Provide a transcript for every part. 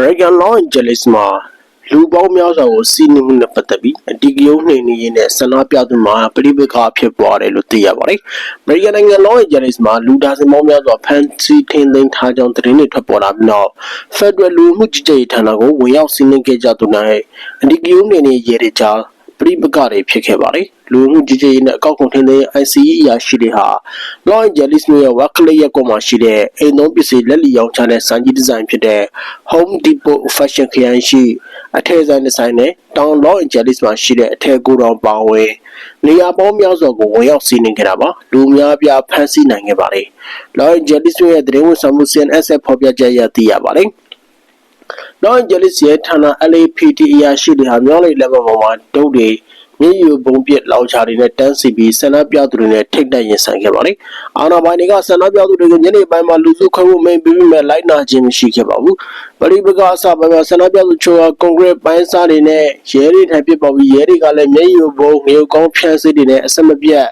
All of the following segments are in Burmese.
American Los Angeles မှာလူပေါင်းများစွာကိုစီးနင်းမှုနဲ့ပတ်သက်ပြီးအတီကယုံနှိမ်နင်းရင်းနဲ့ဆန္ဒပြသူမှာပြိပခါဖြစ်ပွားတယ်လို့သိရပါတယ်။ American နိုင်ငံ Los Angeles မှာလူဒါဇင်ပေါင်းများစွာဖမ်းဆီးထိန်းသိမ်းထားကြောင်းသတင်းတွေထွက်ပေါ်လာပြီးနောက် Federal လူမှုကြီးကြပ်ရေးဌာနကိုဝင်ရောက်စီးနင်းခဲ့ကြသူနဲ့အတီကယုံနှိမ်နင်းရဲတွေကြား ပြိပခါတွေဖြစ်ခဲ့ပါတယ်။လူမှုကြီးကြပ်ရေးနဲ့အကောက်ခွန်ထင်းတဲ့ ICE အရာရှိတွေဟာ Los Angeles မြို့ရဲ့ Berkeley ရပ်ကွက်မှာရှိတဲ့အိမ်သုံးပစ္စည်းလက်လီရောင်းချတဲ့စံကြီးဒီဇိုင်းဖြစ်တဲ့ Home Depot Fashion ခရိုင်ရှိအထည်ဆိုင်ဒီဇိုင်းနဲ့တောင် Los Angeles မှာရှိတဲ့အထည်ကိုတောင်ပါဝင်နေရာပေါင်းများစွာကိုဝင်ရောက်စီးနင်းခဲ့တာပါလူအများအပြားဖမ်းဆီးနိုင်ခဲ့ပါတယ် Los Angeles မြို့ရဲ့သတင်းဝန်ဆောင်မှု CNS ဖော်ပြချက်အရသိရပါတယ် Los Angeles ရဲ့ဌာန LAPD အရာရှိတွေဟာမြောက်လိုက်လက်ဘက်ပေါ်မှာဒုတ်တွေမြေယူပုံပစ်လောင်ချာတွေနဲ့တန်းစီပြီးဆန္ဒပြသူတွေနဲ့ထိတ်တိုက်ရင်ဆိုင်ခဲ့ပါတယ်။အာဏာပိုင်တွေကဆန္ဒပြသူတွေကိုညနေပိုင်းမှာလူစုခွဲဖို့မိန့်ပေးပြီးမှလိုက်နာခြင်းမရှိခဲ့ပါဘူး။ပရိပကအစပိုင်းမှာဆန္ဒပြသူချို့ကကွန်ကရစ်ပိုင်းစားတွေနဲ့ရဲတွေထိုင်ပစ်ပေါက်ပြီးရဲတွေကလည်းမျက်ရည်ပုံငရုတ်ကောင်းဖြန်းစစ်တွေနဲ့အဆက်မပြတ်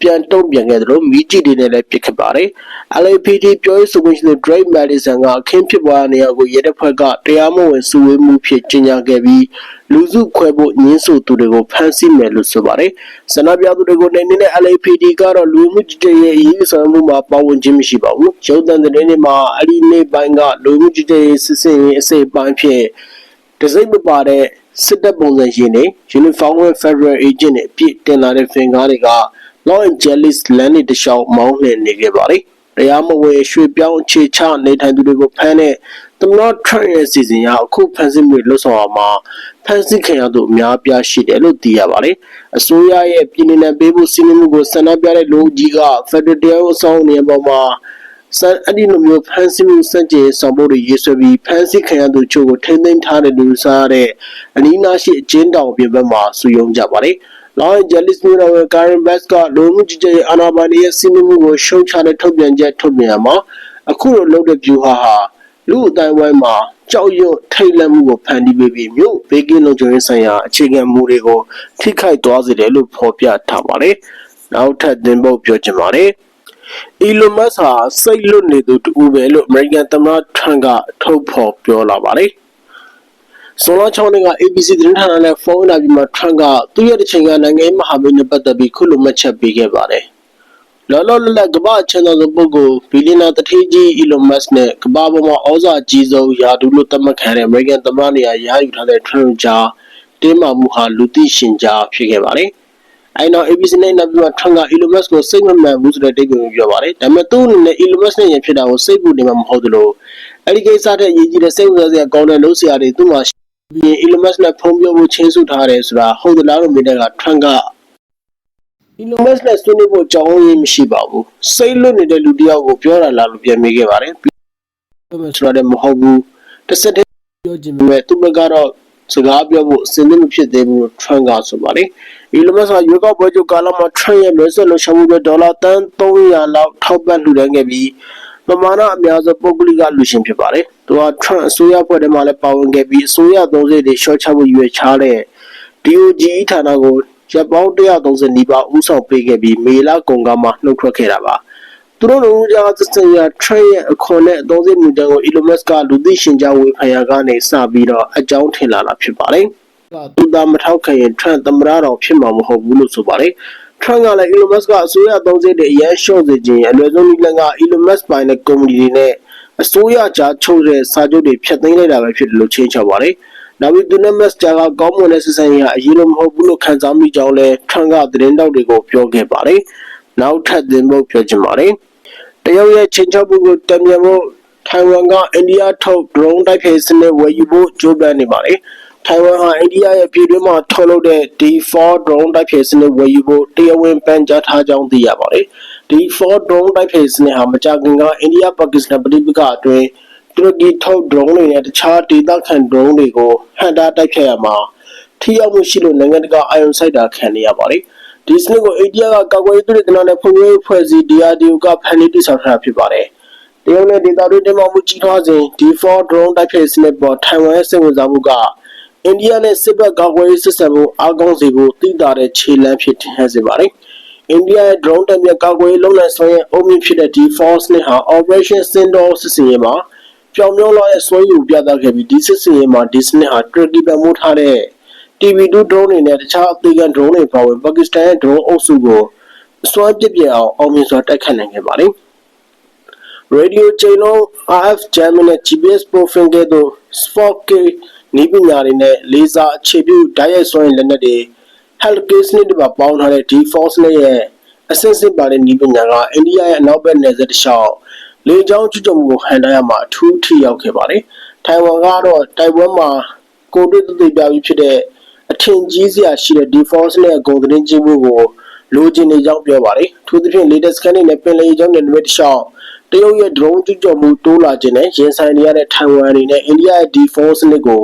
ပြန်တုံ့ပြန်ခဲ့သလိုမိကြီးတွေနဲ့လည်းပြစ်ခဲ့ပါတယ်။ LAPD ပြောရေးဆိုခွင့်ရှိသူ Drake Madison ကအခင်းဖြစ်ပွားတဲ့နေရာကိုရဲတပ်ဖွဲ့ကတရားမဝင်စုဝေးမှုဖြစ်ကြေညာခဲ့ပြီးလူစုခွဲဖို့ညှင်းဆိုသူတွေကိုဖမ်းဆီးမယ်လို့ဆိုပါတယ်။ဆန္ဒပြသူတွေကိုနေနေတဲ့ LAPD ကတော့လူမှုကြီးကြပ်ရေးအရေးဆောင်မှုမှာပါဝင်ခြင်းမရှိပါဘူး။ရုပ်သံသတင်းတွေမှာအဲ့ဒီနေ့ပိုင်းကလူမှုကြီးကြပ်ရေးစစ်စင်ရေးအစိပ်ပိုင်းဖြစ်တစိမ့်မပါတဲ့စစ်တပ်ပုံစံရှင်တွေ Uniform Federal Agent တွေအပြည့်တင်လာတဲ့ဖင်ကားတွေက Los Angeles လမ်းတွေတစ်လျှောက်မောင်းနှင်နေခဲ့ပါတယ်။တရားမဝင်ရွှေ့ပြောင်းအခြေချနေထိုင်သူတွေကိုဖမ်းတဲ့သမ္မတထရန့်ရဲ့စီစဉ်ရအခုဖမ်းဆီးမှုလှုပ်ဆောင်အောင်မှာဖမ်းဆီးခံရသူအများပြားရှိတယ်လို့သိရပါတယ်။အစိုးရရဲ့ပြည်내နယ်ပေးဖို့စီမံမှုကိုဆန္ဒပြတဲ့လူကြီးက Federal တရားအဆောင်နေပေါ်မှာစံအဲ့ဒီလိုမျိုးဖမ်းဆီးမှုစံကြေဆောင်ဖို့တွေရေးဆွဲပြီးဖမ်းဆီးခံရသူချို့ကိုထိမ့်သိမ်းထားတဲ့လူစားတဲ့အနီးနားရှိအကျဉ်းတောင်ပြင်ဘက်မှာစုယုံကြပါတယ်။ Los Angeles မြို့တော်ဝန် Karen Bass ကလူမှုကြီးကြပ်ရေးအာဏာပိုင်တွေရဲ့စီမံမှုကိုရှုံချတဲ့ထုတ်ပြန်ချက်ထုတ်ပြန်ရမှာအခုလိုလုပ်တဲ့ view ဟာဟာလူအတိုင်းဝိုင်းမှာကြောက်ရွံ့ထိတ်လန့်မှုကိုဖန်တီးပေးပြီးမြို့ဘေးကင်းလုံခြုံရေးဆိုင်ရာအခြေခံမူတွေကိုထိခိုက်သွားစေတယ်လို့ဖော်ပြထားပါတယ်။နောက်ထပ်သင်ပုတ်ပြောချင်ပါတယ်။ Elon Musk ဟာစိတ်လွတ်နေသူတူပဲလို့ American သမ္မတထရန့်ကထုတ်ဖော်ပြောလာပါတယ်။ ဆိုလာချောင်းက ABC သတင်းဌာနနဲ့ဖုန်းအင်တာဗျူမှာထရန့်ကသူ့ရဲ့တစ်ချိန်ကနိုင်ငံရေးမဟာမိတ်နဲ့ပတ်သက်ပြီးခုလိုမှတ်ချက်ပေးခဲ့ပါတယ်။လောလောလတ်လတ်ကမ္ဘာအချမ်းသာဆုံးပုဂ္ဂိုလ်ဘီလီယံနာတထေးကြီး Elon Musk နဲ့ကမ္ဘာပေါ်မှာဩဇာအကြီးဆုံးယာဒူလို့သတ်မှတ်ခံတဲ့ American သမ္မတနေရာရယူထားတဲ့ Trump ကြားတင်းမာမှုဟာလူသိရှင်ကြားဖြစ်ခဲ့ပါတယ်။အဲနောက် ABC နဲ့နောက်ပြီးတော့ Trump က Elon Musk ကိုစိတ်မမှန်ဘူးဆိုတဲ့တိတ်ပုံပြောပါတယ်။ဒါပေမဲ့သူ့အနေနဲ့ Elon Musk နဲ့ရင်ဖြစ်တာကိုစိတ်ပူနေမှာမဟုတ်သလိုအဲဒီကိစ္စတဲ့အရေးကြီးတဲ့စိတ်ဝင်စားစရာကောင်းတဲ့လို့ဆရာတွေသူ့မှာ ပြီးရင် Elon Musk နဲ့ဖုန်းပြောဖို့ချင်းစုထားတယ်ဆိုတာဟုတ်သလားလို့မေးတဲ့က Trump က Elon Musk နဲ့ဆွေးနွေးဖို့ကြောင်းရင်းမရှိပါဘူးစိတ်လွတ်နေတဲ့လူတစ်ယောက်ကိုပြောတာလားလို့ပြန်မေးခဲ့ပါတယ်ပြောမယ်ဆိုတာလည်းမဟုတ်ဘူးတစ်စက်တည်းပြောချင်ပေမဲ့သူ့ဘက်ကတော့စကားပြောဖို့အစင်းမဖြစ်သေးဘူး Trump ကဆိုပါတယ် Elon Musk ကရွေးကောက်ပွဲကြိုကာလမှာ Trump ရဲ့လွှဲဆွဲလှုပ်ရှားမှုတွေဒေါ်လာတန်း300လောက်ထောက်ပံ့လှူဒါန်းခဲ့ပြီး ပမာဏအများဆုံးပုဂ္ဂလိကလူရှင်ဖြစ်ပါတယ်။သူက Trump အစိုးရဖွဲ့ထဲမှာလည်းပါဝင်ခဲ့ပြီးအစိုးရသုံးစိတ်တွေရှော့ချဖို့ရွေးချတဲ့ DOGE ဌာနကိုရပ်ပေါင်း130နီးပါးဦးဆောင်ပေးခဲ့ပြီးမေလကုန်ကမှနှုတ်ထွက်ခဲ့တာပါသူတို့လူကြားသစင်ရ train ရဲ့အခွန်နဲ့အသုံးစရိတ်မူတန်းကို Elon Musk ကလူသိရှင်ကြားဝေဖန်ရာကနေစပြီးတော့အကြောင်းထင်လာတာဖြစ်ပါတယ်ကသူသာမထောက်ခံရင် Trump သမ္မတတော်ဖြစ်မှာမဟုတ်ဘူးလို့ဆိုပါတယ် Trump ကလည်း Elon Musk ကအစိုးရသုံးစရိတ်တွေအရင်ရှော့စေခြင်းအလွယ်ဆုံးနည်းလမ်းက Elon Musk ပိုင်တဲ့ကုမ္ပဏီတွေနဲ့အစိုးရကြားချုပ်တဲ့စာချုပ်တွေဖျက်သိမ်းလိုက်တာပဲဖြစ်တယ်လို့ချင်းချပါတယ်။နောက်ပြီးသူနဲ့မက်စတာကကောင်းမွန်တဲ့ဆက်ဆံရေးဟာအရေးလို့မဟုတ်ဘူးလို့ခံစားမိကြောင်းလဲထရန့်ကသတင်းတောက်တွေကိုပြောခဲ့ပါတယ်။နောက်ထပ်သင်ဖို့ပြောချင်ပါတယ်။တရုတ်ရဲ့ချင်းချောက်မှုကိုတံပြန်ဖို့ထိုင်ဝမ်ကအိန္ဒိယထုတ် drone တိုက်ခိုက်စနစ်ဝယ်ယူဖို့ကြိုးပမ်းနေပါတယ်။ ထိုင်ဝမ်ဟာအိန္ဒိယရဲ့ပြည်တွင်းမှာထုတ်လုပ်တဲ့ D4 drone တိုက်ခိုက်စနစ်ဝယ်ယူဖို့တရားဝင်ပန်ကြားထားကြောင်းသိရပါတယ်။ D4 drone တိုက်ခိုက်စနစ်ဟာမကြာခင်ကအိန္ဒိယပါကစ္စတန်ပြည်ပကအတွင်းတူရကီထုတ် drone တွေနဲ့တခြားဒေသခံ drone တွေကိုဟန်တာတိုက်ဖြတ်ရမှာထိရောက်မှုရှိလို့နိုင်ငံတကာအာရုံစိုက်တာခံနေရပါတယ်။ဒီစနစ်ကိုအိန္ဒိယကကာကွယ်ရေးသူတွေတနာနဲ့ဖွံ့ဖြိုးရေးဖွဲ့စည်း DRDO ကဖန်တီးတည်ဆောက်ထားတာဖြစ်ပါတယ်။တရုတ်နဲ့ဒေသတွင်းတင်မှမှုကြီးထွားစဉ် D4 drone တိုက်ဖြတ်စနစ်ပေါ်ထိုင်ဝမ်ရဲ့စိတ်ဝင်စားမှုက အိန္ဒိယနဲ့စစ်ဘက်ကာကွယ်ရေးစစ်ဆင်မှုအားကောင်းစေဖို့တည်တာတဲ့ခြေလှမ်းဖြစ်ထင်ဟစေပါတယ်။အိန္ဒိယရဲ့ drone တပ်မြကာကွယ်ရေးလုပ်ငန်းဆောင်ရဲ့အုံမြင့်ဖြစ်တဲ့ D4 စနစ်ဟာ Operation Sindoor စစ်စင်ရေးမှာပြောင်ပြောင်းလာတဲ့စွမ်းရည်ကိုပြသခဲ့ပြီးဒီစစ်စင်ရေးမှာဒီစနစ်ဟာတူရကီပံမိုးထားတဲ့ TV2 drone တွေနဲ့တခြားအသေးခံ drone တွေပါဝင်ပါကစ္စတန်ရဲ့ drone အုပ်စုကိုအစွမ်းပြစ်ပြစ်အောင်အောင်မြင်စွာတိုက်ခတ်နိုင်ခဲ့ပါတယ်။ Radio channel RF jamming နဲ့ GPS spoofing ကဲ့သို့ Spock နီးပညာတွေနဲ့လေဆာအခြေပြုဓာတ်ရိုက်စွမ်းရည်လက်နက်တွေ Hellcase နဲ့တပါပေါင်းထားတဲ့ D-Force နဲ့ရဲ့အဆင့်စစ်ပါတဲ့နီးပညာကအိန္ဒိယရဲ့အနောက်ဘက်နယ်စပ်တစ်လျှောက်လေကြောင်းကျူးကျော်မှုကိုဟန်တာရမှာအထူးထိရောက်ခဲ့ပါတယ်။ထိုင်ဝမ်ကတော့တိုင်ဝမ်မှာကိုတွေ့တသိပြပြီးဖြစ်တဲ့အထင်ကြီးစရာရှိတဲ့ D-Force နဲ့ဂုံသတင်းကြီးမှုကိုလိုချင်နေကြောင်းပြောပါတယ်။ထို့သဖြင့် latest scan နဲ့ပင်လယ်ကြောင်းနယ်နိမိတ်တစ်လျှောက်တရုတ်ရဲ့ drone ကျူးကျော်မှုတိုးလာခြင်းနဲ့ရင်ဆိုင်နေရတဲ့ထိုင်ဝမ်အနေနဲ့အိန္ဒိယရဲ့ D-Force နစ်ကို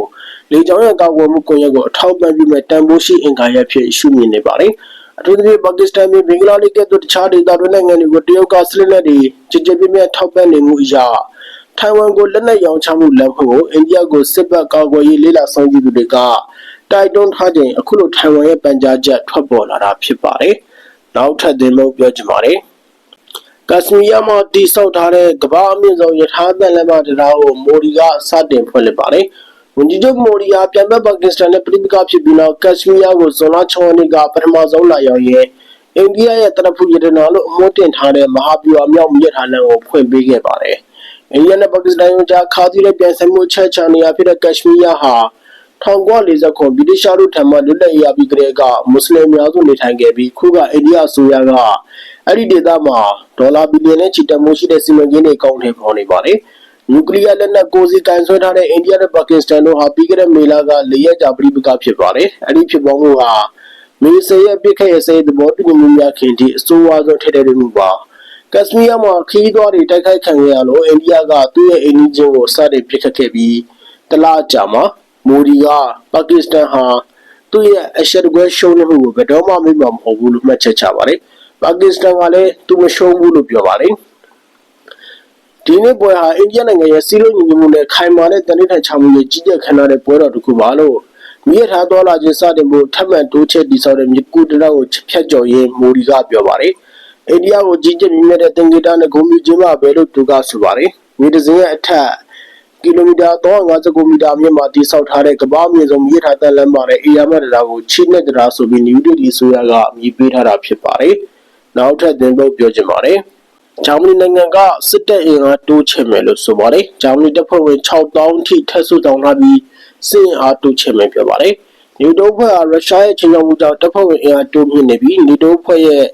လေကြောင်းရဲ့ကာကွယ်မှုကွန်ရက်ကိုအထောက်ပံ့ပြုမဲ့တန်ဖိုးရှိအင်ကာရက်ဖြစ်ရှုမြင်နေပါတယ်။အထူးသဖြင့်ပါကစ္စတန်ပြည်ဘင်္ဂလားဒေ့ရှ်ကဲ့သို့တခြားဒေသတွင်းနိုင်ငံတွေကိုတရုတ်ကစလစ်လက်တွေကြည်ကြည်ပြည့်ပြည့်ထောက်ပံ့နေမှုအရာထိုင်ဝမ်ကိုလက်နက်ရောင်းချမှုလမ်းမှုကိုအိန္ဒိယကိုစစ်ဘက်ကာကွယ်ရေးလေးလာဆောင်ကြည့်သူတွေကတိုက်တွန်းထားခြင်းအခုလိုထိုင်ဝမ်ရဲ့ပန်ကြားချက်ထွက်ပေါ်လာတာဖြစ်ပါတယ်။နောက်ထပ်တင်လို့ပြောချင်ပါတယ်။ကက်ရှမီးယားမှာတိစောက်ထားတဲ့ကမ္ဘာအမြင့်ဆုံးယထာသန်လက်မတရားကိုမိုဒီကစတင်ဖွင့်လှစ်ပါတယ်။ ဝန်ကြီးချုပ်မိုဒီဟာပြန်ဘက်ပါကစ္စတန်နဲ့ပြည်ပကဖြစ်ပြီးနောက်ကက်ရှမီးယားကိုဇွန်လ6ရက်နေ့ကပထမဆုံးလာရောက်ရင်အိန္ဒိယရဲ့တရဖူရတနာလို့အမွှတင်ထားတဲ့မဟာဗျူဟာမြောက်မြစ်ထာလန်ကိုဖွင့်ပေးခဲ့ပါတယ်။အိန္ဒိယနဲ့ပါကစ္စတန်တို့ကြားခါသီးတဲ့ပြန်ဆိုင်မှုချက်ချနေရဖြစ်တဲ့ကက်ရှမီးယားဟာ1940ခုဗြိတိရှတို့ထံမှလွတ်လပ်ရေးရပြီးကတည်းကမွတ်စလင်များစုနေထိုင်ခဲ့ပြီးခုကအိန္ဒိယအစိုးရကအဲ့ဒီဒေသမှာဒေါ်လာဘီလီယံနဲ့ချီတန်မှုရှိတဲ့စီမံကိန်းတွေကောင်းထည်ဖော်နေပါတယ်။ နျူကလ িয়ার လက်နက်ကိုစီကန်ဆွဲထားတဲ့အိန္ဒိယနဲ့ပါကစ္စတန်တို့ဟာပြီးခဲ့တဲ့မေလက၄ရက်ကြာပြည်ပကဖြစ်ပါတယ်။အဲ့ဒီဖြစ်ပေါ်မှုဟာမေဆယ်ရဲ့ပြစ်ခတ်ရဲ့စေသဘောတူညီမှုများခင်ဒီအစိုးရဆုံးထည့်တဲ့မှုပါ။ကက်ရှမီးယားမှာခီးသွွားတွေတိုက်ခိုက်ခံရလို့အိန္ဒိယကသူ့ရဲ့အိန္ဒိချင်းကိုစတင်ပြစ်ခတ်ခဲ့ပြီးတလားကြာမှာမိုဒီကပါကစ္စတန်ဟာသူ့ရဲ့အရှက်ကွဲရှုံးနေမှုကိုဘယ်တော့မှမေ့မှာမဟုတ်ဘူးလို့မှတ်ချက်ချပါတယ်။ပါကစ္စတန်ကလည်းသူမရှုံးဘူးလို့ပြောပါတယ်။ ဒီနေ့ပွဲဟာအိန္ဒိယနိုင်ငံရဲ့စီးလုံးညီညွတ်မှုနဲ့ခိုင်မာတဲ့တန်ဋိဌာန်ချမှုရဲ့ကြီးကျယ်ခမ်းနားတဲ့ပွဲတော်တစ်ခုပါလို့မြေထားတော်လာခြင်းစတင်ဖို့ထပ်မံတိုးချဲ့တည်ဆောက်တဲ့မြကူတရကိုဖြတ်ကျော်ရင်းမိုဒီကပြောပါတယ်။အိန္ဒိယကိုကြီးကျယ်မြင့်မြတ်တဲ့တင်ဂီတာနဲ့ဂုံမြူခြင်းပါပဲလို့သူကဆိုပါတယ်။မြေတစင်းရဲ့အထက်ကီလိုမီတာ359မီတာမြင့်မှာတည်ဆောက်ထားတဲ့ကမ္ဘာမြေဆုံးမြေထားတဲ့လမ်းမှာတဲ့အေယာမတရာကိုချိနဲ့တရာဆိုပြီးနယူးဒေလီဆိုရကမြည်ပေးထားတာဖြစ်ပါတယ်။နောက်ထပ်သင်ဖို့ပြောချင်ပါတယ်။ ဂျာမနီနိုင်ငံကစစ်တပ်အင်အားတိုးချဲ့မယ်လို့ဆိုပါတယ်။ဂျာမနီတပ်ဖွဲ့ဝင်6000ထိထပ်ဆုတောင်းထားပြီးစစ်အားတိုးချဲ့မယ်ပြောပါတယ်။နေတိုးဖွဲ့ဟာရုရှားရဲ့ချင်းချောက်မှုကြောင့်တပ်ဖွဲ့ဝင်အင်အားတိုးမြင့်နေပြီးနေတိုးဖွဲ့ရဲ့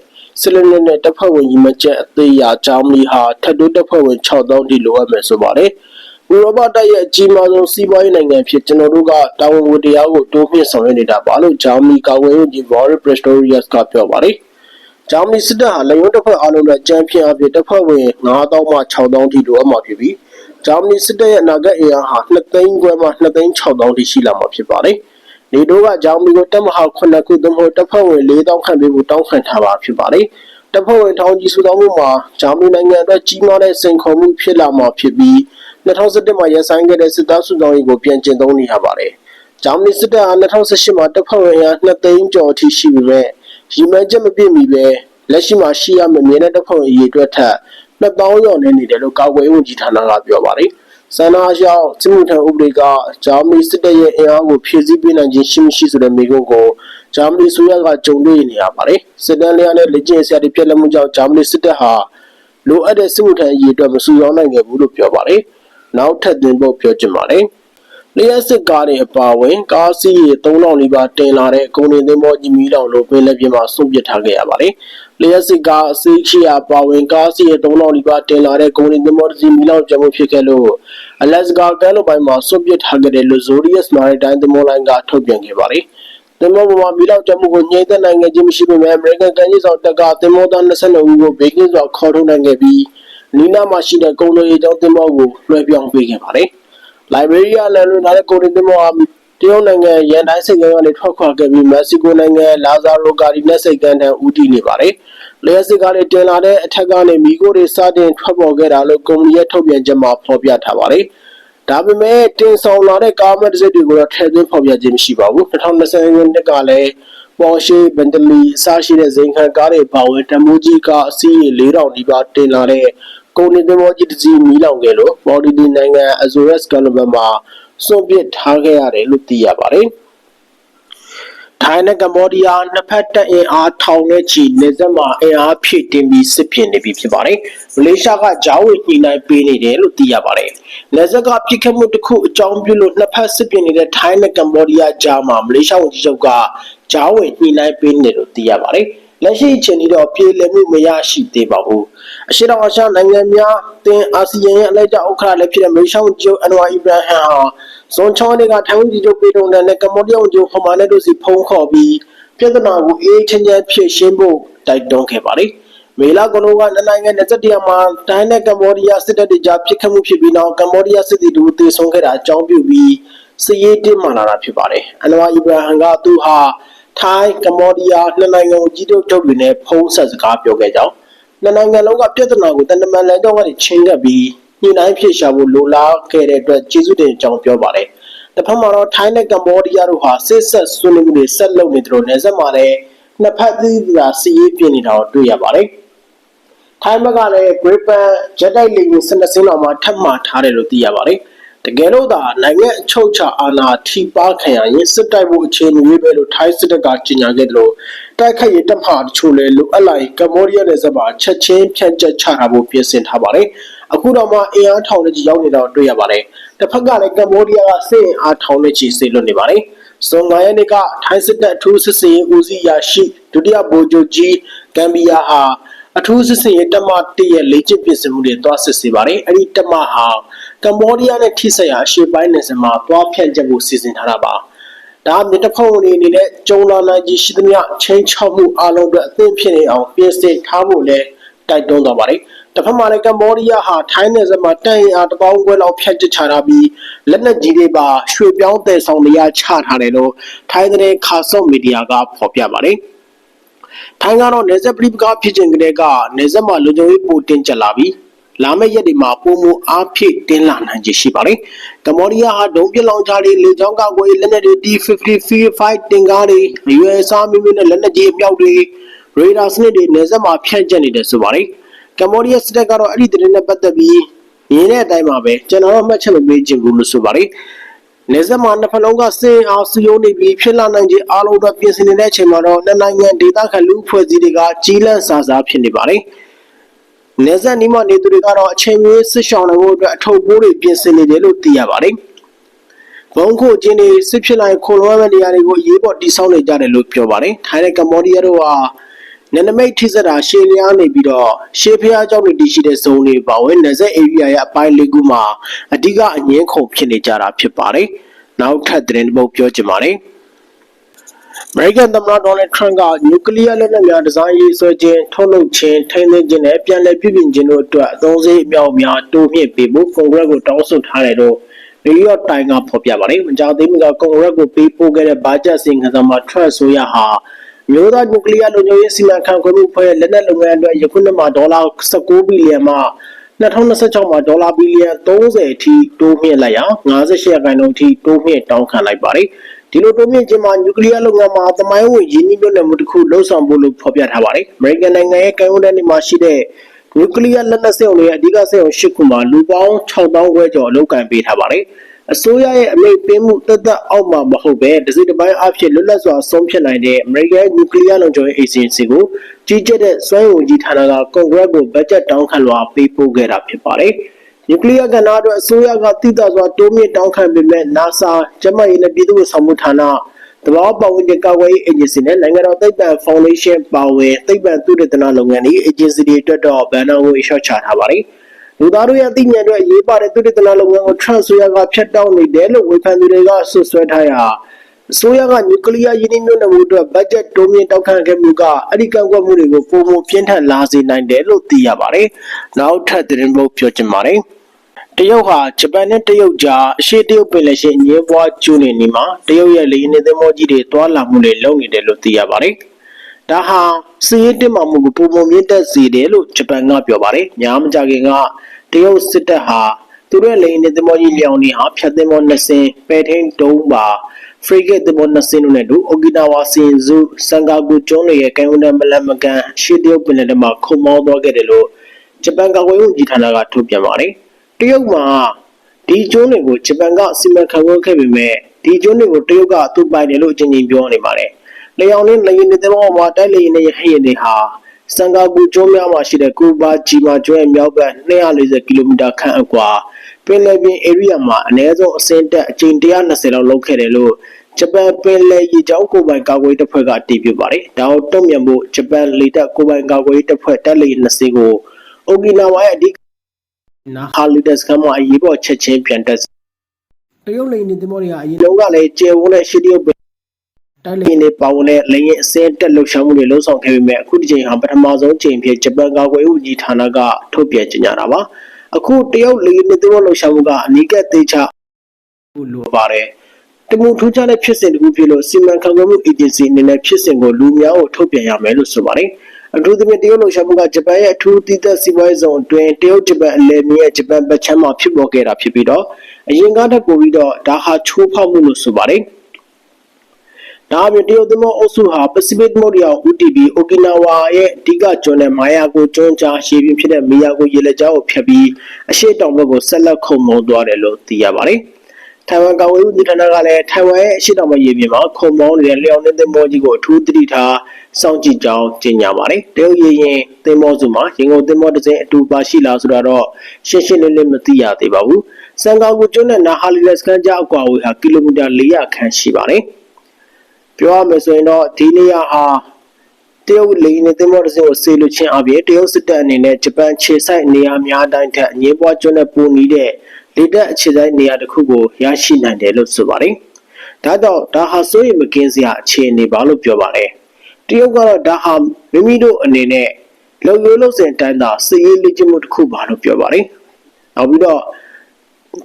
စလင်းနဲ့တပ်ဖွဲ့ဝင်ကြီးမကျက်အသေးရာဂျာမနီဟာထပ်တိုးတပ်ဖွဲ့ဝင်6000ထိလိုအပ်မယ်ဆိုပါတယ်။ဥရောပတိုက်ရဲ့အကြီးမားဆုံးစီးပွားရေးနိုင်ငံဖြစ်ကျွန်တော်တို့ကတာဝန်ဝတ္တရားကိုတိုးမြှင့်ဆောင်ရွက်နေတာပါလို့ဂျာမနီကာကွယ်ရေးဝန်ကြီး Boris Pistorius ကပြောပါတယ်။ ဂျာမနီစစ်တပ်ဟာလေယွန်းတပ်ဖွဲ့အားလုံးနဲ့ကြံပြင်းအဖြစ်တပ်ဖွဲ့ဝင်9000မှ6000ထိလိုအပ်မှာဖြစ်ပြီးဂျာမနီစစ်တပ်ရဲ့အနာဂတ်အင်အားဟာ2သိန်းခွဲမှ2သိန်း6000ထိရှိလာမှာဖြစ်ပါတယ်။နေတိုးကဂျာမနီကိုတပ်မဟာ9ခုသို့မဟုတ်တပ်ဖွဲ့ဝင်4000ခန့်ပေးဖို့တောင်းခံထားပါဖြစ်ပါတယ်။တပ်ဖွဲ့ဝင်ထောင်ကြီးစုတောင်းမှုမှာဂျာမနီနိုင်ငံအတွက်ကြီးမားတဲ့စိန်ခေါ်မှုဖြစ်လာမှာဖြစ်ပြီး2017မှာရဆိုင်ခဲ့တဲ့စစ်သားစုဆောင်ရေးကိုပြန်ကျင့်သုံးနေရပါတယ်။ဂျာမနီစစ်တပ်ဟာ2018မှာတပ်ဖွဲ့ဝင်အား2သိန်းကျော်အထိရှိပေမဲ့ ရီမန်ချက်မပြည့်မီပဲလက်ရှိမှာရှိရမယ့်မြေနဲ့တပ်ဖွဲ့ဝင်အရေးအတွက်ထက်2000ကျော်နေနေတယ်လို့ကာကွယ်ရေးဝန်ကြီးဌာနကပြောပါတယ်။ဆန္ဒရှောင်းစစ်မှုထမ်းဥပဒေကဂျာမနီစစ်တပ်ရဲ့အင်အားကိုဖြည့်ဆည်းပေးနိုင်ခြင်းရှိမရှိဆိုတဲ့မိကုန်းကိုဂျာမနီဆိုရကကြုံတွေ့နေရပါတယ်။စစ်တမ်းလျားနဲ့လက်ကျင့်ဆရာတွေပြက်လက်မှုကြောင့်ဂျာမနီစစ်တပ်ဟာလိုအပ်တဲ့စစ်မှုထမ်းအရေးအတွက်မစုဆောင်းနိုင်ခဲ့ဘူးလို့ပြောပါတယ်။နောက်ထပ်တင်ဖို့ပြောချင်ပါတယ်။ လျှက်စစ်ကားတွေအပါအဝင်ကားစီးရေ3000နီးပါးတင်လာတဲ့ကုန်နေသင်းပေါ်ညီမီလောင်လိုပင်လက်ပြင်မှာစွန့်ပစ်ထားခဲ့ရပါတယ်။လျှက်စစ်ကားအစီးချီယာပါဝင်ကားစီးရေ3000နီးပါးတင်လာတဲ့ကုန်နေသင်းပေါ်တစ်စီမီလောင်ကျမှုဖြစ်ခဲ့လို့အလက်စကာကမ်းလိုပိုင်းမှာစွန့်ပစ်ထားခဲ့တဲ့လူ Zodiac Maritime သင်္ဘောလိုင်းကထုတ်ပြန်ခဲ့ပါတယ်။သင်္ဘောပေါ်မှာမီလောက်ကျမှုကိုညှိတဲ့နိုင်ငံချင်းမရှိပေမဲ့အမေရိကန်ကန်ကြီးဆောင်တပ်ကသင်္ဘောသား22ဦးကိုဘေကင်းစွာခေါ်ထုတ်နိုင်ခဲ့ပြီးနီနာမှာရှိတဲ့ကုန်းတော်ရေးကျောင်းတင်မောကိုလွှဲပြောင်းပေးခဲ့ပါတယ်။ Liberia လန်လွင်လာတဲ့ကုန်းတင်မောဟာတရုတ်နိုင်ငံရန်တိုင်းစိတ်ကမ်းကနေထွက်ခွာခဲ့ပြီးမက္ဆီကိုနိုင်ငံလာဇာရိုကာဒီနဲ့စိတ်ကမ်းတန်းဦးတည်နေပါတယ်။လျှက်စစ်ကားတွေတင်လာတဲ့အထက်ကနေမိခိုးတွေစတင်ထွက်ပေါ်ခဲ့တာလို့ကုမ္ပဏီရဲ့ထုတ်ပြန်ချက်မှာဖော်ပြထားပါတယ်။ဒါပေမဲ့တင်ဆောင်လာတဲ့ကားမတစ်စိတ်တွေကိုတော့ထည့်သွင်းဖော်ပြခြင်းမရှိပါဘူး။2020ခုနှစ်ကလည်း Porsche, Bentley အစရှိတဲ့ဇိမ်ခံကားတွေပါဝင်တမိုးကြီးကားအစီးရေ4000နီးပါးတင်လာတဲ့ ကုန်နေသင်္ဘောကြီးတစ်စီးမီးလောင်ခဲ့လို့မော်ဒီဒီနိုင်ငံအဇိုရက်စ်ကလဘမှာစွန့်ပစ်ထားခဲ့ရတယ်လို့သိရပါတယ်။ထိုင်းနဲ့ကမ္ဘောဒီးယားနှစ်ဖက်တပ်အင်အားထောင်နဲ့ချီနေဆက်မှာအင်အားဖြည့်တင်ပြီးစစ်ဖြစ်နေပြီဖြစ်ပါတယ်။မလေးရှားကဂျာဝေညှိနှိုင်းပေးနေတယ်လို့သိရပါတယ်။နေဆက်ကပြစ်ခတ်မှုတစ်ခုအကြောင်းပြုလို့နှစ်ဖက်စစ်ဖြစ်နေတဲ့ထိုင်းနဲ့ကမ္ဘောဒီးယားကြားမှာမလေးရှားဝန်ကြီးချုပ်ကဂျာဝေညှိနှိုင်းပေးနေတယ်လို့သိရပါတယ်။လက်ရှိအချိန်ထိတော့ပြေလည်မှုမရရှိသေးပါဘူး။ အရှေ့တောင်အာရှနိုင်ငံများတင်အာဆီယံရဲ့အလိုက်အဥက္ကဋ္ဌလည်းဖြစ်တဲ့မလေးရှားဝန်ကြီးချုပ်အန်ဝါအီဘရာဟမ်ဟာဇွန်6ရက်နေ့ကထိုင်ဝမ်ကြီးချုပ်ပေတုံနဲ့ကမ္ဘောဒီးယားဝန်ကြီးဟိုမာနဲ့တို့စီဖုန်းခေါ်ပြီးပြဿနာကိုအေးချမ်းချမ်းဖြေရှင်းဖို့တိုက်တွန်းခဲ့ပါတယ်။မေလာကလုံးကနိုင်ငံ21မှာတိုင်းနဲ့ကမ္ဘောဒီးယားစစ်တပ်တွေကြားဖြစ်ခတ်မှုဖြစ်ပြီးနောက်ကမ္ဘောဒီးယားစစ်သည်တို့သေဆုံးခဲ့တာအကြောင်းပြုပြီးစစ်ရေးတင်းမာလာတာဖြစ်ပါတယ်။အန်ဝါအီဘရာဟမ်ကသူဟာထိုင်းကမ္ဘောဒီးယားနှစ်နိုင်ငံကိုကြီးတို့ချုပ်တွေနဲ့ဖုန်းဆက်စကားပြောခဲ့ကြောင်း နှစ်နိုင်ငံလုံးကပြဿနာကိုတန်တမန်လန်တော့ကနေချင်းကပ်ပြီးညှိနှိုင်းဖြေရှာဖို့လိုလားခဲ့တဲ့အတွက်ကျေးဇူးတင်ကြောင်းပြောပါတယ်။တစ်ဖက်မှာတော့ထိုင်းနဲ့ကမ္ဘောဒီးယားတို့ဟာစစ်ဆက်ဆွေးနွေးမှုတွေဆက်လုပ်နေတယ်လို့နေဆက်မှာလည်းနှစ်ဖက်သီးသီးစီရေးပြနေတာကိုတွေ့ရပါတယ်။ထိုင်းဘက်ကလည်း Great Pan ဂျက်တိုက်လေယာဉ်12စင်းလောက်မှထပ်မှာထားတယ်လို့သိရပါတယ်။တကယ်လို့သာနိုင်ငံအချုပ်ချအာဏာထိပါခံရရင်စစ်တိုက်ဖို့အခြေအနေပဲလို့ထိုင်းစစ်တပ်ကကြေညာခဲ့တယ်လို့ တိုက်ခိုက်ရေးတပ်မဟာတချို့လည်းလိုအပ်လိုက်ကမ္ဘောဒီးယားနယ်စပ်မှာချက်ချင်းဖြန့်ကျက်ချထားဖို့ပြင်ဆင်ထားပါတယ်။အခုတော့မှအင်အားထောင်နဲ့ကြီးရောက်နေတာကိုတွေ့ရပါတယ်။တစ်ဖက်ကလည်းကမ္ဘောဒီးယားကစစ်အင်အားထောင်နဲ့ကြီးစေလွတ်နေပါတယ်။ဇွန်9ရက်နေ့ကထိုင်းစစ်တပ်အထူးစစ်စင်ရေးဦးစီးရာရှိဒုတိယဗိုလ်ချုပ်ကြီးဂမ်ဘီယာဟာအထူးစစ်စင်ရေးတပ်မတရဲ့လေ့ကျင့်ပြင်ဆင်မှုတွေတွားစစ်ဆေးပါတယ်။အဲ့ဒီတပ်မဟာကမ္ဘောဒီးယားနဲ့ထိစပ်ရာအရှေ့ပိုင်းနယ်စပ်မှာတွားဖြန့်ကျက်ဖို့စီစဉ်ထားတာပါ။ ဒါမြစ်တစ်ဖုံအနေနဲ့ကျုံလာနိုင်ကြီးရှိသမျှချင်းချောက်မှုအလုံးအတွက်အသင့်ဖြစ်နေအောင်ပြင်ဆင်ထားဖို့လည်းတိုက်တွန်းသွားပါတယ်။တစ်ဖက်မှာလည်းကမ္ဘောဒီးယားဟာထိုင်းနယ်စပ်မှာတန်ရင်အားတပေါင်းခွဲလောက်ဖြတ်ကျချထားပြီးလက်နက်ကြီးတွေပါရွှေပြောင်းတဲ့ဆောင်နေရချထားတယ်လို့ထိုင်းတဲ့ခါဆော့မီဒီယာကဖော်ပြပါတယ်။ထိုင်းကတော့နယ်စပ်ပြည်ပကဖြစ်ခြင်းကလေးကနေစပ်မှာလူကြုံရေးပိုတင်ကျလာပြီး လာမယ့်ရက်တွေမှာပုံမအားဖြည့်တင်းလာနိုင်ခြေရှိပါတယ်။ကမ္ဘောဒီးယားဟာဒုံပြလောင်ချာတွေလေကြောင်းကကွေးလက်နက်တွေ T55 တင်ကားတွေ US အမျိုးမျိုးနဲ့လက်နက်ကြီးအမြောက်တွေရေဒါစနစ်တွေနေဆက်မှာဖြန့်ကျက်နေတယ်ဆိုပါတယ်။ကမ္ဘောဒီးယားစစ်တပ်ကတော့အဲ့ဒီသတင်းနဲ့ပတ်သက်ပြီးရင်းတဲ့အတိုင်းပါပဲကျွန်တော်တို့မှတ်ချက်မပေးချင်ဘူးလို့ဆိုပါတယ်။နေဆက်မှာနှစ်ဖက်လုံးကစင်အောင်စီယိုးနေပြီးဖြစ်လာနိုင်ခြေအားလုံးတော့ပြင်ဆင်နေတဲ့အချိန်မှာတော့နှစ်နိုင်ငံဒေသခံလူဖွဲ့စည်းတွေကကြီးလန့်စာစားဖြစ်နေပါတယ်။ နေဆက်နီးမနေသူတွေကတော့အချိန်ကြီးစစ်ရှောင်နိုင်ဖို့အတွက်အထုပ်ပိုးတွေပြင်ဆင်နေတယ်လို့သိရပါတယ်။ဘုံခိုချင်းတွေစစ်ဖြစ်လာရင်ခိုလွှမ်းမဲ့နေရာတွေကိုအရေးပေါ်တိစောင်းနေကြတယ်လို့ပြောပါတယ်။ထိုင်းနဲ့ကမ္ဘောဒီးယားတို့ဟာနန္ဒမိတ်ထိစက်တာရှေးလျားနေပြီးတော့ရှေးဖျားကျောင်းတွေတည်ရှိတဲ့ဇုံတွေပါဝင်နယ်စပ် area ရဲ့အပိုင်းလေးခုမှာအဓိကအငင်းခုန်ဖြစ်နေကြတာဖြစ်ပါတယ်။နောက်ထပ်သတင်းတစ်ပုဒ်ပြောချင်ပါတယ်။ American သမ္မတ Donald Trump ကနျူကလ িয়ার လက်နက်များဒီဇိုင်းရေးဆွဲခြင်းထုတ်လုပ်ခြင်းထိန်းသိမ်းခြင်းနဲ့ပြန်လည်ပြုပြင်ခြင်းတို့အတွက်အသုံးစရိတ်အမြောက်အများတိုးမြှင့်ပေးဖို့ကွန်ဂရက်ကိုတောင်းဆိုထားတယ်လို့ New York Times ကဖော်ပြပါတယ်။မကြာသေးမီကကွန်ဂရက်ကိုပေးပို့ခဲ့တဲ့ဘာဂျက်စင်ခံစာမှာ Trump ဆိုရဟာမျိုးသားနျူကလ িয়ার လုံခြုံရေးစီမံခန့်ခွဲမှုဖွဲ့ရဲ့လက်နက်လုပ်ငန်းအတွက်ယခုနှစ်မှာဒေါ်လာ19ဘီလီယံမှ2026မှာဒေါ်လာဘီလီယံ30အထိတိုးမြင့်လိုက်ရာ58ရာခိုင်နှုန်းအထိတိုးမြင့်တောင်းခံလိုက်ပါတယ် ဒီလိုတိုးမြင့်ခြင်းမှာနျူကလ িয়ার လုပ်ငန်းမှာသမိုင်းဝင်ရင်းနှီးမြှုပ်နှံမှုတစ်ခုလှုပ်ဆောင်ဖို့လို့ဖော်ပြထားပါတယ်။ American နိုင်ငံရဲ့ကံရိုးတန်းတွေမှာရှိတဲ့နျူကလ িয়ার လက်နက်စက်ရုံတွေရဲ့အဓိကစက်ရုံ၈ခုမှာလူပေါင်း6000ခွဲကျော်အလုပ်ကံပေးထားပါတယ်။အစိုးရရဲ့အမိန့်ပေးမှုတသက်အောက်မှာမဟုတ်ပဲတစိတပိုင်းအဖြစ်လွတ်လပ်စွာဆုံးဖြတ်နိုင်တဲ့ American Nuclear လုံခြုံရေး Agency ကိုကြီးကြပ်တဲ့စွမ်းရည်ဝန်ကြီးဌာနကကွန်ဂရက်ကိုဘတ်ဂျက်တောင်းခံလွှာပေးပို့ခဲ့တာဖြစ်ပါတယ်။ နျူကလ িয়ার ကဏ္ဍအတွက်အစိုးရကတည်တစွာတိုးမြင့်တောင်းခံပေမဲ့ NASA ကျန်းမာရေးနဲ့ပြည်သူ့ဆောင်မှုဌာနတဘာပတ်ဝန်းကျင်ကာကွယ်ရေး agency နဲ့နိုင်ငံတော်သိပ္ပံ foundation ပါဝင်သိပ္ပံသုတေသနလုပ်ငန်းတွေ agency တွေအတွက်တော့ဘဏ္ဍာငွေလျှော့ချထားပါတယ်။လူသားတို့ရဲ့အသိဉာဏ်အတွက်ရေးပါတဲ့သုတေသနလုပ်ငန်းကို Trump ဆိုရကဖျက်တောက်နေတယ်လို့ဝေဖန်သူတွေကဆွဆွဲထားရာ အစိုးရကနျူကလ িয়ার ယင်းနှိမ့်နှံမှုအတွက်ဘတ်ဂျက်တိုးမြင့်တောက်ခံခဲ့မှုကအဲ့ဒီကန့်ကွက်မှုတွေကိုပုံမပြင်းထန်လာစေနိုင်တယ်လို့သိရပါတယ်။နောက်ထပ်သတင်းပုတ်ပြောချင်ပါတယ်။တရုတ်ဟာဂျပန်နဲ့တရုတ်ကြားအရှေ့တရုတ်ပင်လယ်ရှင်အငင်းပွားကျူးနေနေမှာတရုတ်ရဲ့လေယာဉ်သင်္ဘောကြီးတွေတွာလာမှုတွေလုပ်နေတယ်လို့သိရပါတယ်။ဒါဟာစီးရဲတင်မှမှုကိုပုံမမြင့်တက်စေတယ်လို့ဂျပန်ကပြောပါတယ်။ညာမကြခင်ကတရုတ်စစ်တပ်ဟာသူတို့လိန်နေသမောကြီးလျောင်နေဟာဖြတ်သင်္ဘောနှစ်စင်းပဲထိန်တုံးပါ ဖရိဂတ်သဘောနှစ်စင်းတို့နဲ့တူအိုကီနာဝါစင်ဇူစန်ကာကူကျွန်းတွေရဲ့ကံဝန်တမလမကန်ရှေ့တရုတ်ပင်လယ်ထဲမှာခုံမောသွားခဲ့တယ်လို့ဂျပန်ကာကွယ်ရေးဝန်ကြီးဌာနကထုတ်ပြန်ပါတယ်တရုတ်မှာဒီကျွန်းတွေကိုဂျပန်ကစီမံခန့်ခွဲခဲ့ပေမဲ့ဒီကျွန်းတွေကိုတရုတ်ကသူ့ပိုင်တယ်လို့အချင်းချင်းပြောနေပါတယ်လေယောင်နဲ့လေရင်တဲ့ဘောမှာတိုက်လေရင်နဲ့ရဟရင်တွေဟာစံကာကူကျွန်းများမှာရှိတဲ့ကူဘာဂျီမာကျွန်းရဲ့မြောက်ဘက်240ကီလိုမီတာခန့်အကွာ ပင်လယ်ပြင် area မှာအနည်းဆုံးအစင်းတက်အကြိမ်120လောက်လောက်ခဲ့တယ်လို့ဂျပန်ပင်လယ်ရေကြောင်းကိုယ်ပိုင်ကာကွယ်တပ်ဖွဲ့ကတည်ပြုပါတယ်။ဒါကိုတုံ့ပြန်ဖို့ဂျပန်လေတပ်ကိုယ်ပိုင်ကာကွယ်တပ်ဖွဲ့တပ်လေ20ကိုအိုကီနာဝါရဲ့အဓိကနာဟာလီဒက်စကမ်းမှာအရေးပေါ်ချက်ချင်းပြန်တက်တရုတ်လိန်နေတင်မောတွေကအရင်လုံးကလည်းကျေဝန်းတဲ့ရှီတရုတ်တိုက်လေနေပါဝင်တဲ့လေရင်အစင်းတက်လှုပ်ရှားမှုတွေလှုံ့ဆော်ခဲ့ပေမဲ့အခုဒီချိန်ဟာပထမဆုံးချိန်ဖြစ်ဂျပန်ကာကွယ်ရေးဝန်ကြီးဌာနကထုတ်ပြန်ကြေညာတာပါ အခုတရုတ်လေရင်နေတင်မောလှုပ်ရှားမှုကအနီးကပ်သေးချမှုလိုပါတယ်တမူထူးခြားတဲ့ဖြစ်စဉ်တစ်ခုဖြစ်လို့စီမံခန့်ခွဲမှုအေဂျင်စီအနေနဲ့ဖြစ်စဉ်ကိုလူများကိုထုတ်ပြန်ရမယ်လို့ဆိုပါတယ်အထူးသဖြင့်တရုတ်လှုပ်ရှားမှုကဂျပန်ရဲ့အထူးတည်သက်စီးပွားရေးဇုံအတွင်းတရုတ်ဂျပန်အလယ်မြရဲ့ဂျပန်ပတ်ချမ်းမှာဖြစ်ပေါ်ခဲ့တာဖြစ်ပြီးတော့အရင်ကတည်းကပိုပြီးတော့ဒါဟာချိုးဖောက်မှုလို့ဆိုပါတယ်။ ဒါအပြင်တရုတ်သမအုပ်စုဟာပစိဖိတ်သမုဒ္ဒရာကိုဦးတည်ပြီးအိုကီနာဝါရဲ့အဓိကကျွန်းနဲ့မာယာကိုကျွန်းကြားရှေးပြင်းဖြစ်တဲ့မီယာကိုရေလက်ကြားကိုဖျက်ပြီးအရှေ့တောင်ဘက်ကိုဆက်လက်ခုန်မောသွားတယ်လို့သိရပါတယ်။ထိုင်ဝမ်ကာဝေးဦးဒီဌာနကလည်းထိုင်ဝမ်ရဲ့အရှေ့တောင်ဘက်ရေပြင်မှာခုံမောင်းနေတဲ့လျှောက်နေတဲ့သင်္ဘောကြီးကိုအထူးသတိထားစောင့်ကြည့်ကြောင်းကြေညာပါတယ်။တရုတ်ရေရင်သင်္ဘောစုမှာရင်ကုန်သင်္ဘောတစ်စင်းအတူပါရှိလားဆိုတော့ရှင်းရှင်းလင်းလင်းမသိရသေးပါဘူး။စံကောင်ကိုကျွန်းနဲ့နာဟာလီလက်စကန်ကြားအကွာအဝေးဟာကီလိုမီတာ400ခန့်ရှိပါတယ်။ ပြောရမယ်ဆိုရင်တော့ဒီနေရာဟာတရုတ်လေနဲ့သင်္ဘောတစ်စင်းကိုဆေးလို့ချင်းအပြင်တရုတ်စစ်တပ်အနေနဲ့ဂျပန်ခြေဆိုင်နေရာများအတိုင်းထက်အငင်းပွားကျွန်းနဲ့ပူနေတဲ့လေတပ်အခြေဆိုင်နေရာတစ်ခုကိုရရှိနိုင်တယ်လို့ဆိုပါတယ်။ဒါတော့ဒါဟာစိုးရိမ်မကင်းစရာအခြေအနေပါလို့ပြောပါတယ်။တရုတ်ကတော့ဒါဟာမိမိတို့အနေနဲ့လုံရိုးလုံစင်တန်းသာစစ်ရေးလေ့ကျင့်မှုတစ်ခုပါလို့ပြောပါတယ်။နောက်ပြီးတော့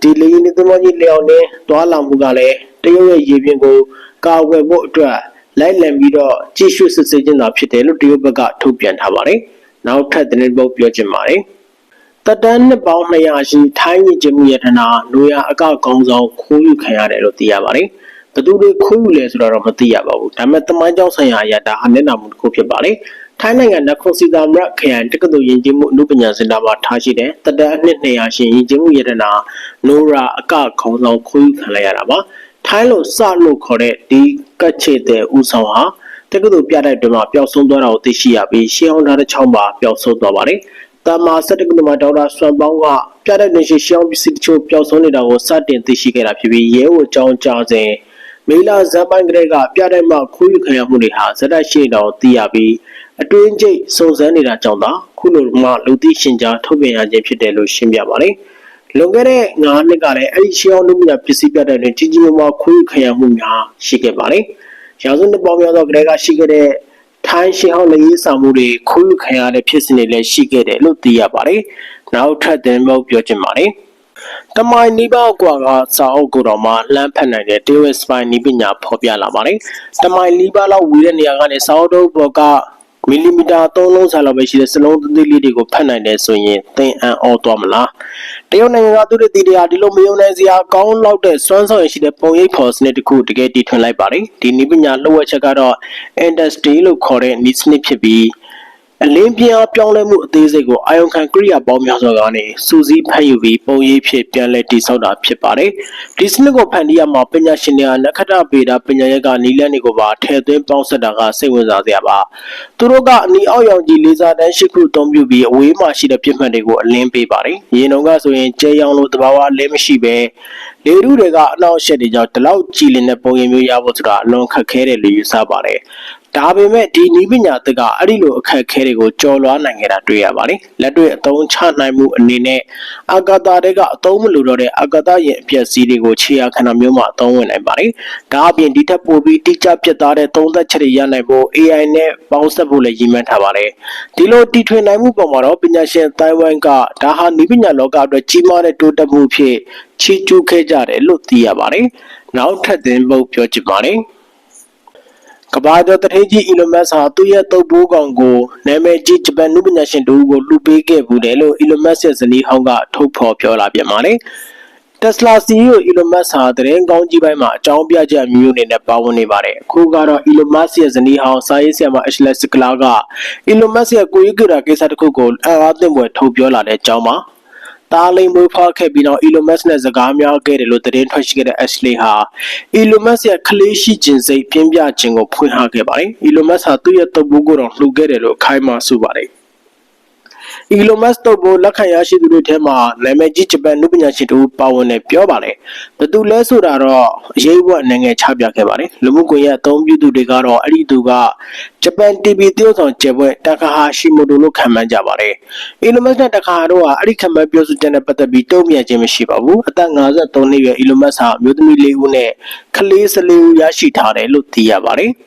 ဒီလေရင်သမောကြီးလျောင်နေသွားလာမှုကလည်းတရုတ်ရဲ့ရေပြင်ကို ကာကွယ်ဖို့အတွက်လိုက်လံပြီးတော့ကြည့်ရှုစစ်ဆေးခြင်းသာဖြစ်တယ်လို့တရုတ်ဘက်ကထုတ်ပြန်ထားပါတယ်။နောက်ထပ်သတင်းပုတ်ပြောချင်ပါတယ်။တတန်းနှစ်ပေါင်း200ရှိထိုင်းပြည်ကျမှုရတနာလူရအကောက်ကောင်းဆောင်ခိုးယူခံရတယ်လို့သိရပါတယ်။ဘသူတွေခိုးယူလဲဆိုတော့မသိရပါဘူး။ဒါပေမဲ့တမိုင်းကြောင်းဆိုင်ရာအရာဒါဟာမျက်နှာမှုတစ်ခုဖြစ်ပါတယ်။ထိုင်းနိုင်ငံနခွန်စီတာမရခရိုင်တက္ကသိုလ်ယဉ်ကျေးမှုအမှုပညာစင်တာမှာထားရှိတဲ့တတန်းနှစ်200ရှိယဉ်ကျေးမှုရတနာနိုရာအကောက်ကောင်းဆောင်ခိုးယူခံလိုက်ရတာပါ။ ထိုင်းလိုစလို့ခေါ်တဲ့ဒီကတ်ချေတဲ့ဥဆောင်ဟာတက္ကသိုလ်ပြတိုက်တွင်မှာပျောက်ဆုံးသွားတာကိုသိရှိရပြီးရှင်းအောင်ထားတဲ့ချောင်းမှာပျောက်ဆုံးသွားပါတယ်။တာမာစက်တက္ကသိုလ်မှာဒေါက်တာဆွမ်ပေါင်းကပြတိုက်တွင်ရှိရှင်းအောင်ပစ္စည်းတချို့ပျောက်ဆုံးနေတာကိုစတင်သိရှိခဲ့တာဖြစ်ပြီးရဲဝအကြောင်းကြားစဉ်မေလာဇန်ပိုင်းကလေးကပြတိုက်မှာခိုးယူခံရမှုတွေဟာဇက်တက်ရှိတော်သိရပြီးအတွင်းကျိတ်စုံစမ်းနေတာကြောင့်သာခုလိုမှလူသိရှင်ကြားထုတ်ပြန်ရခြင်းဖြစ်တယ်လို့ရှင်းပြပါတယ်။ လွန်ခဲ့တဲ့9နှစ်ကလည်းအဲ့ဒီရှေးအောင်လူမျိုးပစ္စည်းပြတဲ့တွင်ကြီးကြီးမားမားခွေးခံရမှုများရှိခဲ့ပါတယ်။ရာစုနှစ်ပေါင်းများစွာကတည်းကရှိခဲ့တဲ့ထိုင်းရှေးအောင်လေးစာမှုတွေခွေးခံရတဲ့ဖြစ်စဉ်တွေလည်းရှိခဲ့တယ်လို့သိရပါတယ်။နောက်ထပ်တင်မောက်ပြောချင်ပါတယ်။တမိုင်နီးပါးကွာကစာအုပ်ကိုတော့မှလှမ်းဖက်နိုင်တဲ့ David Spine နီးပညာဖော်ပြလာပါတယ်။တမိုင်နီးပါးလောက်ဝေးတဲ့နေရာကနေစာအုပ်တို့ဘောကမီလီမီတာ3လုံးစာလောက်ပဲရှိတဲ့စလုံးသေးသေးလေးတွေကိုဖတ်နိုင်တယ်ဆိုရင်သင်အံ့ဩသွားမလား တရုတ်နိုင်ငံကသူတို့တီတရားဒီလိုမယုံနိုင်စရာကောင်းလောက်တဲ့စွမ်းဆောင်ရရှိတဲ့ပုံရိပ်ဖော်စနစ်တစ်ခုတကယ်တည်ထွင်လိုက်ပါတယ်ဒီနည်းပညာလှုပ်ဝက်ချက်ကတော့ industry လို့ခေါ်တဲ့နည်းစနစ်ဖြစ်ပြီး အလင်းပြင်းအားပြောင်းလဲမှုအသေးစိတ်ကိုအာယုံခံကိရိယာပေါင်းများစွာကနေစူးစီးဖန်ယူပြီးပုံရိပ်ဖြစ်ပြန်လည်တည်ဆောက်တာဖြစ်ပါတယ်။ဒီစနစ်ကိုဖန်တီးရမှာပညာရှင်တွေကနက္ခတ္တဗေဒပညာရပ်ကနီလန်းတွေကိုပါထည့်သွင်းပေါင်းစပ်တာကစိတ်ဝင်စားစရာပါ။သူတို့ကအနီအောက်ရောင်ကြီးလေးစားတန်းရှိခုအသုံးပြုပြီးအဝေးမှာရှိတဲ့ပြစ်မှတ်တွေကိုအလင်းပေးပါတယ်။ရင်တုံကဆိုရင်ကျဲရောင်လိုတဘာဝအလင်းမရှိပဲလေထုတွေကအနောက်ရှက်တွေကြောင့်ဒီလောက်ကြည်လင်တဲ့ပုံရိပ်မျိုးရဖို့ဆိုတာအလွန်ခက်ခဲတယ်လို့ယူဆပါတယ်။ ဒါပေမဲ့ဒီနီးပညာသစ်ကအဲ့ဒီလိုအခက်အခဲတွေကိုကျော်လွှားနိုင်ခဲ့တာတွေ့ရပါတယ်။လက်တွေ့အသုံးချနိုင်မှုအနေနဲ့အာကာသတွေကအသုံးမလိုတော့တဲ့အာကာသရဲ့အပျက်စီးတွေကိုခြေရာခဏမျိုးမှအသုံးဝင်နိုင်ပါတယ်။ဒါအပြင်ဒီထက်ပိုပြီးတိကျပြတ်သားတဲ့သုံးသက်ချက်တွေရနိုင်ဖို့ AI နဲ့ပေါင်းစပ်ဖို့လည်းရည်မှန်းထားပါတယ်။ဒီလိုတီထွင်နိုင်မှုပေါ်မှာတော့ပညာရှင်တိုင်ဝမ်ကဒါဟာနီးပညာလောကအတွက်ကြီးမားတဲ့တိုးတက်မှုဖြစ်ချီးကျူးခဲ့ကြတယ်လို့သိရပါတယ်။နောက်ထပ်သင်ပုတ်ပြောချင်ပါတယ်။ ကဘာကျော်တထေးကြီးအီလွန်မတ်စ်ဟာသူ့ရဲ့တုပ်ပိုးကောင်ကိုနာမည်ကြီးဂျပန်နုပညာရှင်တူကိုလှူပေးခဲ့ဘူးတယ်လို့အီလွန်မတ်စ်ရဲ့ဇနီးဟောင်းကထုတ်ဖော်ပြောလာပြန်ပါတယ်။ Tesla CEO Elon Musk ဟာသတင်းကောင်းကြီးပိုင်းမှာအကြောင်းပြချက်အမျိုးမျိုးနဲ့ပါဝင်နေပါတယ်။အခုကတော့ Elon Musk ရဲ့ဇနီးဟောင်းစာရေးဆရာမ Ashley Sklar က Elon Musk ရဲ့ကိုယ်ရေးကြတာကိစ္စတစ်ခုကိုအံ့အားသင့်ဖွယ်ထုတ်ပြောလာတဲ့အကြောင်းပါ။ တားလိမ်မွေးဖွားခဲ့ပြီးတော့ Elon Musk နဲ့စကားများခဲ့တယ်လို့သတင်းထွက်ရှိခဲ့တဲ့ Ashley ဟာ Elon Musk ရဲ့ကလေးရှိခြင်းစိတ်ပြင်းပြခြင်းကိုဖွင့်ဟခဲ့ပါတယ်။ Elon Musk ဟာသူ့ရဲ့တုပ်ပိုးကိုတော့လှူခဲ့တယ်လို့အခိုင်အမာဆိုပါတယ်။ Elon Musk တို့ကိုလက်ခံရရှိသူတွေထဲမှာနာမည်ကြီးဂျပန်လူပညာရှင်တို့ပါဝင်တယ်ပြောပါတယ်။ဘသူလဲဆိုတာတော့အရေးဝတ်နိုင်ငံချပြခဲ့ပါတယ်။လူမှုကွန်ရက်အသုံးပြုသူတွေကတော့အဲ့ဒီသူကဂျပန် TV တရုတ်ဆောင်ကျယ်ပွဲတကာဟာရှိမိုတိုလို့ခံမှန်းကြပါတယ်။ Elon Musk နဲ့တကာဟာတို့ကအဲ့ဒီခံမှန်းပြောဆိုချက်နဲ့ပတ်သက်ပြီးတုံ့ပြန်ခြင်းမရှိပါဘူး။အသက်53နှစ်အရွယ် Elon Musk ဟာမျိုးသမီး၄ဦးနဲ့ကလေး14ဦးရရှိထားတယ်လို့သိရပါတယ်။